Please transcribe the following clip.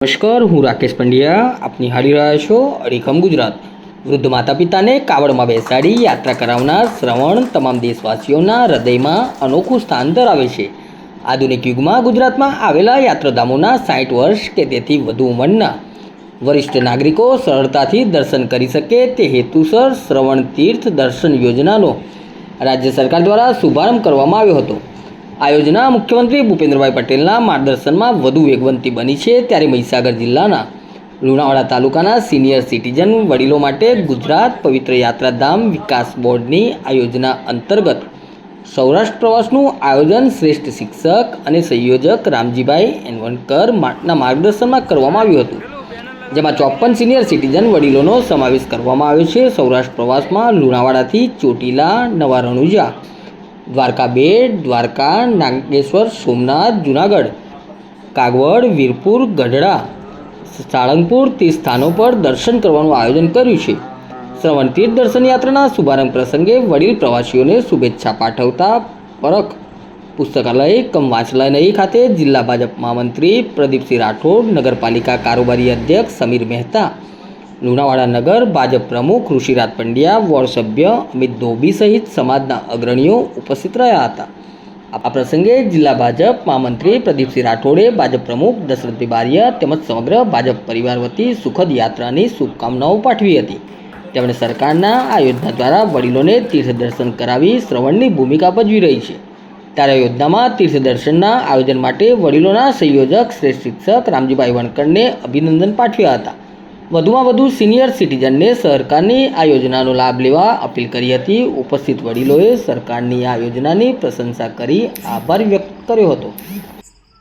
નમસ્કાર, હું રાકેશ પંડ્યા. આપની હારી રહ્યા છો અડીખમ ગુજરાત. વૃદ્ધ માતા પિતાને કાવડમાં બેસાડી યાત્રા કરાવનાર શ્રવણ તમામ દેશવાસીઓના હૃદયમાં અનોખું સ્થાન ધરાવે છે. આધુનિક યુગમાં ગુજરાતમાં આવેલા યાત્રાધામોના સાઠ વર્ષ કે તેથી વધુ ઉંમરના વરિષ્ઠ નાગરિકો સરળતાથી દર્શન કરી શકે તે હેતુસર શ્રવણ તીર્થ દર્શન યોજનાનો રાજ્ય સરકાર દ્વારા શુભારંભ કરવામાં આવ્યો હતો. આ યોજના મુખ્યમંત્રી ભૂપેન્દ્રભાઈ પટેલના માર્ગદર્શનમાં વધુ વેગવંતી બની છે ત્યારે મહીસાગર જિલ્લાના લુણાવાડા તાલુકાના સિનિયર સિટીઝન વડીલો માટે ગુજરાત પવિત્ર યાત્રાધામ વિકાસ બોર્ડની આ યોજના અંતર્ગત સૌરાષ્ટ્ર પ્રવાસનું આયોજન શ્રેષ્ઠ શિક્ષક અને સંયોજક રામજીભાઈ એનવનકર ના માર્ગદર્શનમાં કરવામાં આવ્યું હતું. જેમાં ચોપન સિનિયર સિટીઝન વડીલોનો સમાવેશ કરવામાં આવ્યો છે. સૌરાષ્ટ્ર પ્રવાસમાં લુણાવાડાથી ચોટીલા, નવા રણુજા દ્વારકા બેટ, દ્વારકા, નાગેશ્વર, સોમનાથ, જુનાગઢ, કાગવડ, વીરપુર, ગઢડા, સાળંગપુર તે સ્થાનો પર દર્શન કરવાનું આયોજન કર્યું છે. શ્રવણ તીર્થ દર્શન યાત્રાના શુભારંભ પ્રસંગે વડીલ પ્રવાસીઓને શુભેચ્છા પાઠવતા પરખ. પુસ્તકાલય, કમ વાંચનાલય ખાતે જિલ્લા ભાજપ મહામંત્રી પ્રદીપસિંહ રાઠોડ, નગરપાલિકા કારોબારી અધ્યક્ષ સમીર મહેતા લુણાવાડા નગર ભાજપ પ્રમુખ ઋષિરાજ પંડ્યા, વોર્ડ અમિત ધોબી સહિત સમાજના અગ્રણીઓ ઉપસ્થિત રહ્યા હતા. આ પ્રસંગે જિલ્લા ભાજપ મહામંત્રી પ્રદીપસિંહ રાઠોડે ભાજપ પ્રમુખ દશરથભાઈ બારિયા તેમજ સમગ્ર ભાજપ પરિવાર વતી સુખદ યાત્રાની શુભકામનાઓ પાઠવી હતી. તેમણે સરકારના આ યોજના દ્વારા વડીલોને તીર્થ દર્શન કરાવી શ્રવણની ભૂમિકા ભજવી રહી છે. ત્યારે યોજનામાં તીર્થ દર્શનના આયોજન માટે વડીલોના સંયોજક શ્રેષ્ઠ શિક્ષક રામજીભાઈ વણકરને અભિનંદન પાઠવ્યા હતા. વધુમાં વધુ સિનિયર સિટીઝનને સરકારની આ યોજનાનો લાભ લેવા અપીલ કરી હતી. ઉપસ્થિત વડીલોએ સરકારની આ યોજનાની પ્રશંસા કરી આભાર વ્યક્ત કર્યો હતો.